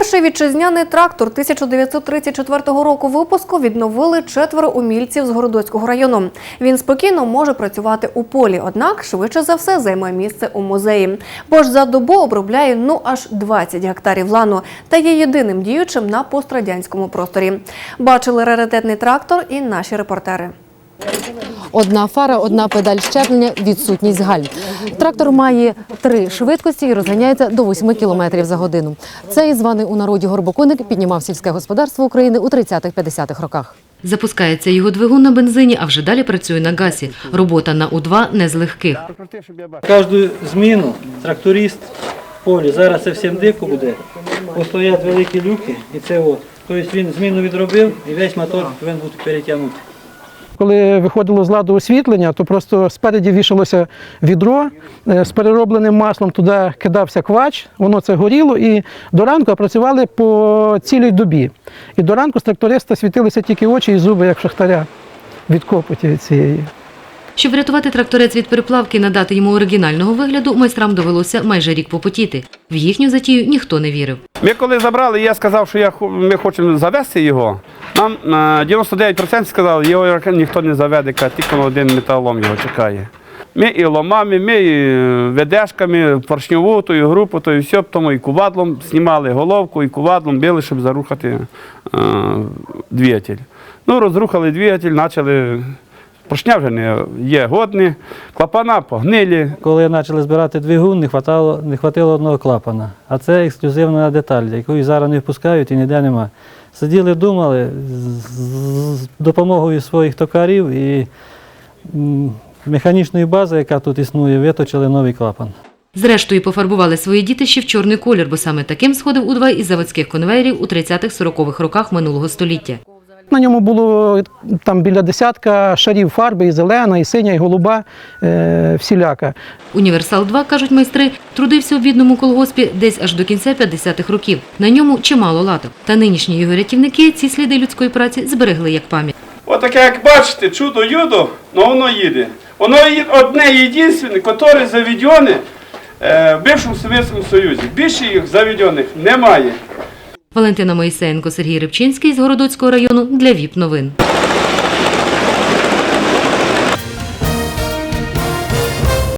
Перший вітчизняний трактор 1934 року випуску відновили четверо умільців з Городоцького району. Він спокійно може працювати у полі, однак швидше за все займе місце у музеї. Бо ж за добу обробляє ну аж 20 гектарів лану та є єдиним діючим на пострадянському просторі. Бачили раритетний трактор і наші репортери. Одна фара, одна педаль щеплення, відсутність гальм. Трактор має три швидкості і розганяється до 8 км за годину. Цей званий у народі горбоконик піднімав сільське господарство України у 30-50-х роках. Запускається його двигун на бензині, а вже далі працює на газі. Робота на У-2 не з легких. Кожну зміну тракторист в полі, зараз це всім дико буде, постоять великі люки і це от. Тобто він зміну відробив і весь мотор повинен бути перетягнутий. Коли виходило з ладу освітлення, то просто спереді вішалося відро е, з переробленим маслом, туди кидався квач, воно це горіло, і до ранку працювали по цілій добі. І до ранку з тракториста світилися тільки очі і зуби, як шахтаря від копоті цієї. Щоб врятувати тракторець від переплавки і надати йому оригінального вигляду, майстрам довелося майже рік попотіти. В їхню затію ніхто не вірив. Ми коли забрали, я сказав, що я, ми хочемо завести його. Нам на 99% сказали, його ніхто не заведе, тільки один металолом його чекає. Ми і ломами, ми і е, ведешками, поршньову тою групу, то і все, тому і кувадлом знімали головку, і кувадлом били, щоб зарухати е, двигатель. Ну, розрухали двигатель, почали. Поршня вже не є годні, клапана погнилі, Коли почали збирати двигун, не хватало, не хватило одного клапана. А це ексклюзивна деталь, яку зараз не впускають і ніде нема. Сиділи, думали з- допомогою своїх токарів і механічної бази, яка тут існує, виточили новий клапан. Зрештою, пофарбували свої дітищі в чорний колір, бо саме таким сходив У-2 із заводських конвейерів у 30-40-х роках минулого століття. На ньому було там біля десятка шарів фарби, і зелена, і синя, і голуба, е, всіляка. Універсал 2 кажуть майстри, трудився у бідному колгоспі десь аж до кінця 50-х років. На ньому чимало латок. Та нинішні його рятівники ці сліди людської праці зберегли як пам'ять. Отаке, як бачите, чудо юдо, ну воно їде. Воно одне єдине, яке заведене е, в бившому Совєтському Союзі. Більше їх заведених немає. Валентина Моїсенко, Сергій Рибчинський з Городоцького району для ВІП новин.